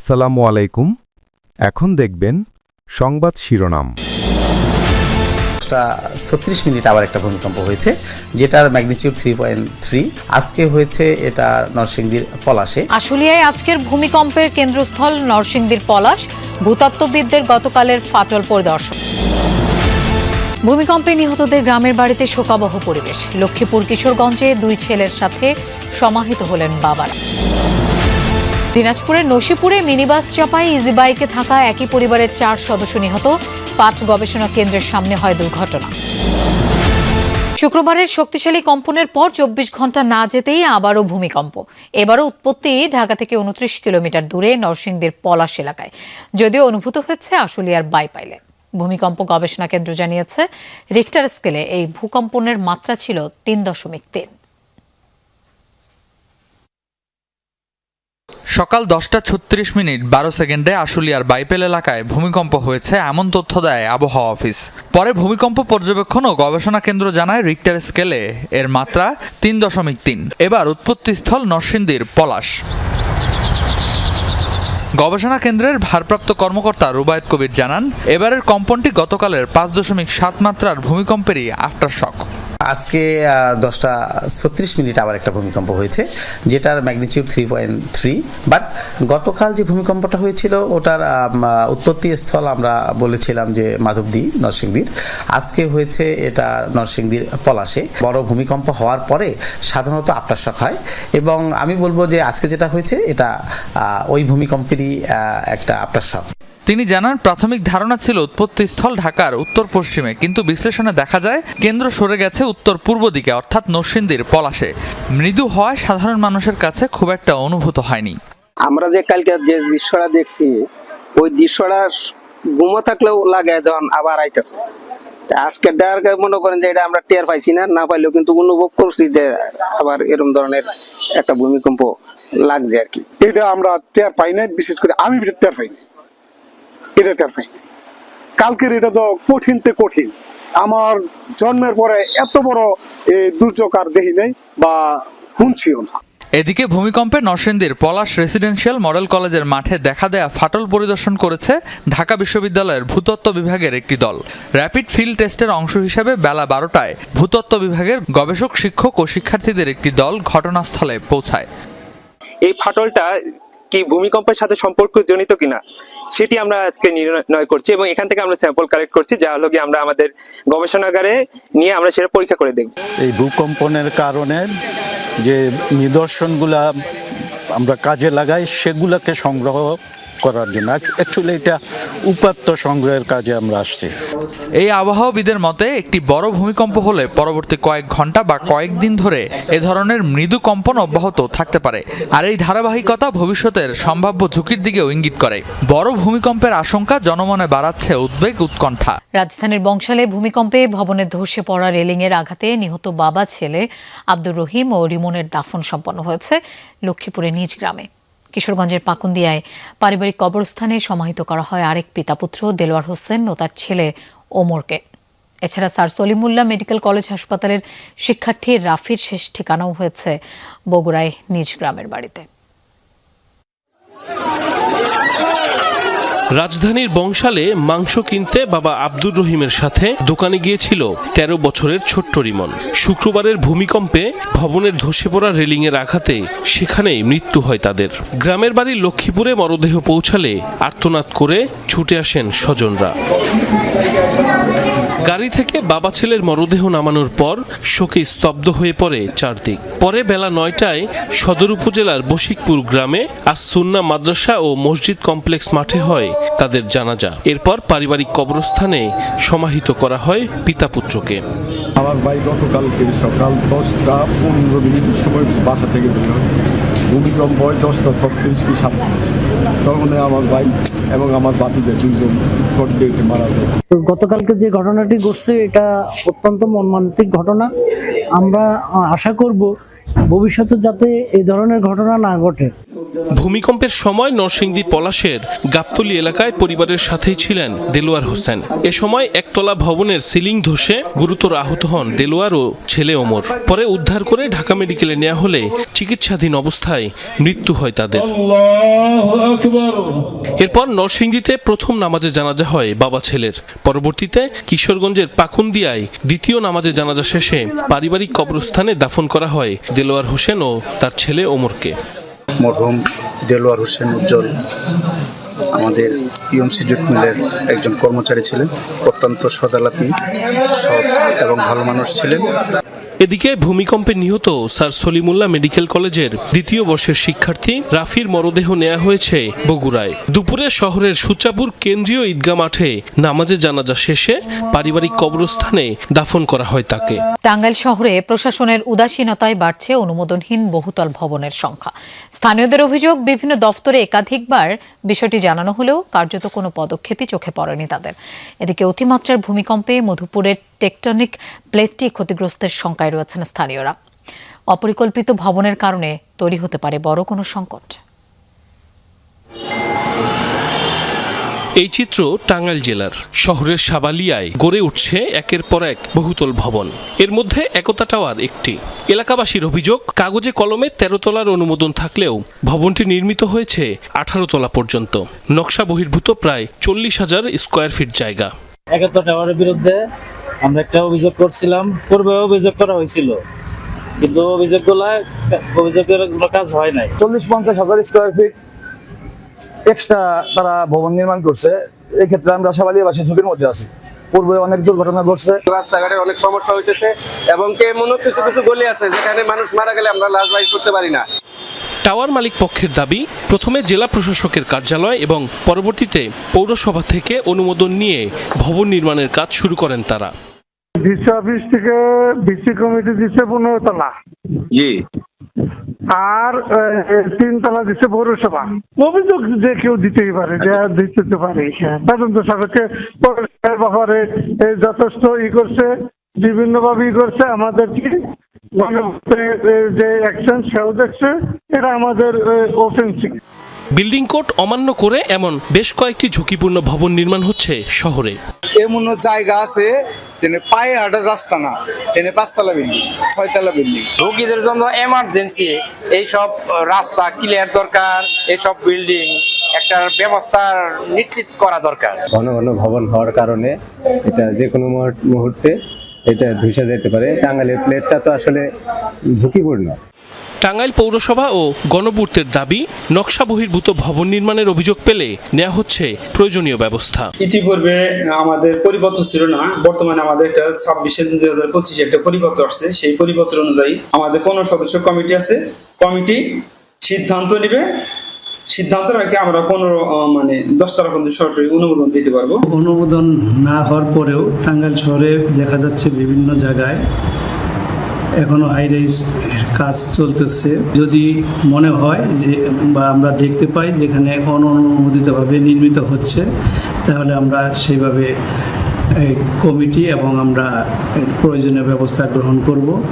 আসসালামু আলাইকুম। এখন দেখবেন সংবাদ শিরোনাম। ছত্রিশ মিনিট আবার একটা ভূমিকম্প হয়েছে যেটার ম্যাগনিটিউড থ্রি পয়েন্ট থ্রি আজকে হয়েছে এটা নরসিংদীর পলাশে। আশুলিয়ায় আজকের ভূমিকম্পের কেন্দ্রস্থল নরসিংদীর পলাশ ভূতত্ত্ববিদদের গতকালের ফাটল পরিদর্শন। ভূমিকম্পে নিহতদের গ্রামের বাড়িতে শোকাবহ পরিবেশ। লক্ষ্মীপুর কিশোরগঞ্জে দুই ছেলের সাথে সমাহিত হলেন বাবারা। দিনাজপুরের নসিপুরে মিনিবাস চাপায় ইজিবাইকে থাকা একই পরিবারের চার সদস্য নিহত। পাট গবেষণা কেন্দ্রের সামনে হয় দুর্ঘটনা। শুক্রবারের শক্তিশালী কম্পনের পর চব্বিশ ঘণ্টা না যেতেই আবারও ভূমিকম্প। এবারও উৎপত্তি ঢাকা থেকে উনত্রিশ কিলোমিটার দূরে নরসিংদীর পলাশ এলাকায়। যদিও অনুভূত হয়েছে আশুলিয়ার বাইপাইলে। ভূমিকম্প গবেষণা কেন্দ্র জানিয়েছে রিক্টার স্কেলে এই ভূকম্পনের মাত্রা ছিল তিন দশমিক তিন। সকাল দশটা ছত্রিশ মিনিট, বারো সেকেন্ডে আশুলিয়ার বাইপেল এলাকায় ভূমিকম্প হয়েছে, এমন তথ্য দেয় আবহাওয়া অফিস। পরে ভূমিকম্প পর্যবেক্ষণ ও গবেষণা কেন্দ্র জানায় রিক্টার স্কেলে এর মাত্রা তিন দশমিক তিন। এবার উৎপত্তিস্থল নরসিংদীর পলাশ। গবেষণা কেন্দ্রের ভারপ্রাপ্ত কর্মকর্তা রুবায়ত কবির জানান, এবারের কম্পনটি গতকালের পাঁচ দশমিক সাত মাত্রার ভূমিকম্পেরই আফটার শক আজকে দশটা ছত্রিশ মিনিট আবার একটা ভূমিকম্প হয়েছে, যেটার magnitude three point three but গতকাল যে ভূমিকম্পটা হয়েছিল, ওটার উৎপত্তি স্থল আমরা বলেছিলাম যে মাধবদী, নরসিংদীর। আজকে হয়েছে এটা নরসিংদীর পলাশে। বড় ভূমিকম্প হওয়ার পরে সাধারণত আফটারশক হয়। এবং আমি বলব যে আজকে যেটা হয়েছে, এটা ওই ভূমিকম্পেরই একটা আফটারশক তিনি জানান প্রাথমিক ধারণা ছিল উৎপত্তিস্থল ঢাকার উত্তর পশ্চিমে কিন্তু বিশ্লেষণে দেখা যায় কেন্দ্র সরে গেছে উত্তর পূর্ব দিকে অর্থাৎ নরসিংদীর পলাশে। মৃদু হওয়ায় সাধারণ মানুষের কাছে খুব একটা অনুভূত হয়নি। আমরা যে কালকে যে দৃশ্যটা দেখছি ওই দৃশ্যটা ঘুমো থাকলেও লাগে যখন আবার আইতেছে। তা আজকের ডায়ারকে মনে করেন যে এটা আমরা টের পাইছি না না পাইলেও কিন্তু অনুভব করছি যে আবার এরকম ধরনের একটা ভূমিকম্প লাগছে আর কি। এটা আমরা টের পাই না বিশেষ করে আমি টের পাই নাই। এটা টের পাই কালকের এটা তো কঠিন তে কঠিন। আমার জন্মের পরে এত বড় এ, দুর্যোগ আর দেখি নাই বা শুনছিও না। এদিকে ভূমিকম্পে নরসিংদীর পলাশ রেসিডেন্সিয়াল মডেল কলেজের মাঠে দেখা দেয়া ফাটল পরিদর্শন করেছে ঢাকা বিশ্ববিদ্যালয়ের ভূতত্ত্ব বিভাগের একটি দল। র্যাপিড ফিল্ড টেস্টের অংশ হিসেবে বেলা বারোটায় ভূতত্ত্ব বিভাগের গবেষক শিক্ষক ও শিক্ষার্থীদের একটি দল ঘটনাস্থলে পৌঁছায়। এই ফাটলটা কি ভূমিকম্পের সাথে সম্পর্ক জনিত কিনা, সেটি আমরা আজকে নির্ণয় করছি এবং এখান থেকে আমরা স্যাম্পল কালেক্ট করছি, যা হলো কি আমরা আমাদের গবেষণাগারে নিয়ে আমরা সেটা পরীক্ষা করে দেখব। এই ভূকম্পনের কারণে যে নিদর্শনগুলা আমরা কাজে লাগাই, সেগুলোকে সংগ্রহ করার জন্য। অ্যাকচুয়ালি এটা উপাত্ত সংগ্রহের কাজে আমরা আসছি। এই আবহাওয়াবিদের মতে একটি বড় ভূমিকম্প হলে পরবর্তী কয়েক ঘণ্টা বা কয়েকদিন ধরে এ ধরনের মৃদু কম্পন অব্যাহত থাকতে পারে। আর এই ধারাবাহিকতা ভবিষ্যতের সম্ভাব্য ঝুঁকির দিকেও ইঙ্গিত করে। বড় ভূমিকম্পের আশঙ্কা জনমনে বাড়াচ্ছে উদ্বেগ উৎকণ্ঠা। রাজধানীর বংশালে ভূমিকম্পে ভবনের ধসে পড়া রেলিংয়ের আঘাতে নিহত বাবা ছেলে আব্দুর রহিম ও রিমনের দাফন সম্পন্ন হয়েছে লক্ষ্মীপুরের নিজ গ্রামে। কিশোরগঞ্জের পাকুন্দিয়ায় পারিবারিক কবরস্থানে সমাহিত করা হয় আরেক পিতা পুত্র, দেলোয়ার হোসেন ও তার ছেলে ওমরকে। এছাড়া স্যার সলিমুল্লাহ মেডিকেল কলেজ হাসপাতালের শিক্ষার্থী রাফির শেষ ঠিকানাও হয়েছে বগুড়ায় নিজ গ্রামের বাড়িতে। রাজধানীর বংশালে মাংস কিনতে বাবা আব্দুর রহিমের সাথে দোকানে গিয়েছিল তেরো বছরের ছোট্ট রিমন। শুক্রবারের ভূমিকম্পে ভবনের ধসে পড়া রেলিংয়ের আঘাতে সেখানেই মৃত্যু হয় তাদের। গ্রামের বাড়ি লক্ষ্মীপুরে মরদেহ পৌঁছালে আর্তনাদ করে ছুটে আসেন স্বজনরা। গাড়ি থেকে বাবা ছেলের মরদেহ নামানোর পর শোকে স্তব্ধ হয়ে পড়ে চারদিক। পরে বেলা নয়টায় সদর উপজেলার বশিকপুর গ্রামে আজ সুন্না মাদ্রাসা ও মসজিদ কমপ্লেক্স মাঠে হয় তাদের জানাজা। এরপর পারিবারিক কবরস্থানে সমাহিত করা হয় পিতা পুত্রকে। আমার ভাই গতকালকে সকাল দশটা পনেরো মিনিটের সময় বাসা থেকে বের হয়। ভূমিকম্প হয় দশটা ছত্রিশ কি সাতত্রিশ। তখন আমার এবং আমার মারা তো গতকালকে যে ঘটনাটি ঘটছে, এটা অত্যন্ত মর্মান্তিক ঘটনা। আমরা আশা করব ভবিষ্যতে যাতে এই ধরনের ঘটনা না ঘটে। ভূমিকম্পের সময় নরসিংদী পলাশের গাবতলী এলাকায় পরিবারের সাথেই ছিলেন দেলোয়ার হোসেন। এ সময় একতলা ভবনের সিলিং ধসে গুরুতর আহত হন দেলোয়ার ও ছেলে ওমর। পরে উদ্ধার করে ঢাকা মেডিকেলে নেওয়া হলে চিকিৎসাধীন অবস্থায় মৃত্যু হয় তাদের। এরপর নরসিংদীতে প্রথম নামাজে জানাজা হয় বাবা ছেলের। পরবর্তীতে কিশোরগঞ্জের পাকুন্দিয়ায় দ্বিতীয় নামাজে জানাজা শেষে পারিবারিক কবরস্থানে দাফন করা হয় দেলোয়ার হোসেন ও তার ছেলে ওমরকে। মরহুম দেলোয়ার হোসেন উজ্জ্বল আমাদের ইউএমসি জুট মিলের একজন কর্মচারী ছিলেন, অত্যন্ত সদালাপি সৎ এবং ভালো মানুষ ছিলেন। এদিকে ভূমিকম্পে নিহত স্যার সলিমুল্লাহ মেডিকেল কলেজের দ্বিতীয় বর্ষের শিক্ষার্থী রাফির মরদেহ নেওয়া হয়েছে বগুড়ায়। দুপুরে শহরের সুচাপুর কেন্দ্রীয় ঈদগাহ মাঠে নামাজে জানাজা শেষে পারিবারিক কবরস্থানে দাফন করা হয় তাকে। টাঙ্গাইল শহরে প্রশাসনের উদাসীনতায় বাড়ছে অনুমোদনহীন বহুতল ভবনের সংখ্যা। স্থানীয়দের অভিযোগ, বিভিন্ন দফতরে একাধিকবার বিষয়টি জানানো হলেও কার্যত কোনো পদক্ষেপই চোখে পড়েনি তাদের। এদিকে অতিমাত্রার ভূমিকম্পে মধুপুরের টেকটনিক প্লেটটি ক্ষতিগ্রস্তের শঙ্কায় রয়েছেন স্থানীয়রা। অপরিকল্পিত ভবনের কারণে তৈরি হতে পারে বড় কোনো সংকট। এই চিত্র টাঙ্গাইল জেলার শহরের সাবালিয়ায় গড়ে উঠছে একের পর এক বহুতল ভবন। এর মধ্যে একতা টাওয়ার একটি। এলাকাবাসীর অভিযোগ কাগজে কলমে তেরো তলার অনুমোদন থাকলেও ভবনটি নির্মিত হয়েছে আঠারো তলা পর্যন্ত। নকশা বহির্ভূত প্রায় চল্লিশ হাজার স্কোয়ার ফিট জায়গা। একাত্তর টাওয়ারের বিরুদ্ধে আমরা একটা অভিযোগ করছিলাম পূর্বে অভিযোগ করা হয়েছিল কিন্তু অভিযোগগুলা অভিযোগের কোনো কাজ হয় নাই। চল্লিশ পঞ্চাশ হাজার স্কোয়ার ফিট এক্সট্রা তারা ভবন নির্মাণ করছে এই ক্ষেত্রে আমরা সাবালিয়াবাসী ঝুঁকির মধ্যে আছি। পূর্বে অনেক দুর্ঘটনা ঘটছে। রাস্তাঘাটে অনেক সমস্যা হইতেছে এবং এমন কিছু কিছু গলি আছে যেখানে মানুষ মারা গেলে আমরা লাশ বাইর করতে পারি না। টাওয়ার মালিক পক্ষের দাবি প্রথমে জেলা প্রশাসকের কার্যালয় এবং পরবর্তীতে পৌরসভা থেকে অনুমোদন নিয়ে ভবন নির্মাণের কাজ শুরু করেন তারা। ডিসি অফিস থেকে ডিসি কমিটি দিচ্ছে পনেরো তলা জি। আর তিন তলা দিচ্ছে পৌরসভা। অভিযোগ যে কেউ দিতেই পারে যে দিতে পারে। তদন্ত সাপেক্ষে পৌরসভার ব্যাপারে যথেষ্ট ই করছে বিভিন্ন ভাবে ই করছে। আমাদের কি গণভোটে, যে অ্যাকশন সেও দেখছে এটা আমাদের অফেন্সিভ বিল্ডিং কোড অমান্য করে এমন বেশ কয়েকটি ঝুঁকিপূর্ণ ভবন নির্মাণ হচ্ছে শহরে। এমন জায়গা আছে যেন পায়ে হাঁটার রাস্তা না এনে পাঁচতলা বিল্ডিং ছয়তলা বিল্ডিং। রোগীদের জন্য এমার্জেন্সি এইসব রাস্তা ক্লিয়ার দরকার এইসব বিল্ডিং একটা ব্যবস্থা নিশ্চিত করা দরকার। ঘন ঘন ভবন হওয়ার কারণে এটা যে কোনো মুহূর্তে এটা ধুসে যেতে পারে। টাঙ্গালের প্লেটটা তো আসলে ঝুঁকিপূর্ণ। টাঙ্গাইল পৌরসভা ও গণপূর্তের দাবি নকশা বহির্ভূত ভবন নির্মাণের অভিযোগ পেলে নেওয়া হচ্ছে প্রয়োজনীয় ব্যবস্থা। ইতিপূর্বে আমাদের পরিবর্তন ছিল না। বর্তমানে আমাদের একটা ছাব্বিশে দুই হাজার পঁচিশে একটা পরিবর্তন আসছে। সেই পরিবর্তন অনুযায়ী আমাদের পনেরো সদস্য কমিটি আছে। কমিটি সিদ্ধান্ত নেবে। সিদ্ধান্ত রাখে আমরা পনেরো আহ, মানে দশ তারা পর্যন্ত সরাসরি অনুমোদন দিতে পারব। অনুমোদন না হওয়ার পরেও টাঙ্গাইল শহরে দেখা যাচ্ছে বিভিন্ন জায়গায় এখনও হাই রাইজ কাজ চলতেছে। যদি মনে হয় যে, বা আমরা দেখতে পাই যেখানে অননুমোদিতভাবে নির্মিত হচ্ছে, তাহলে আমরা সেইভাবে, এই কমিটি এবং আমরা প্রয়োজনীয় ব্যবস্থা গ্রহণ করব।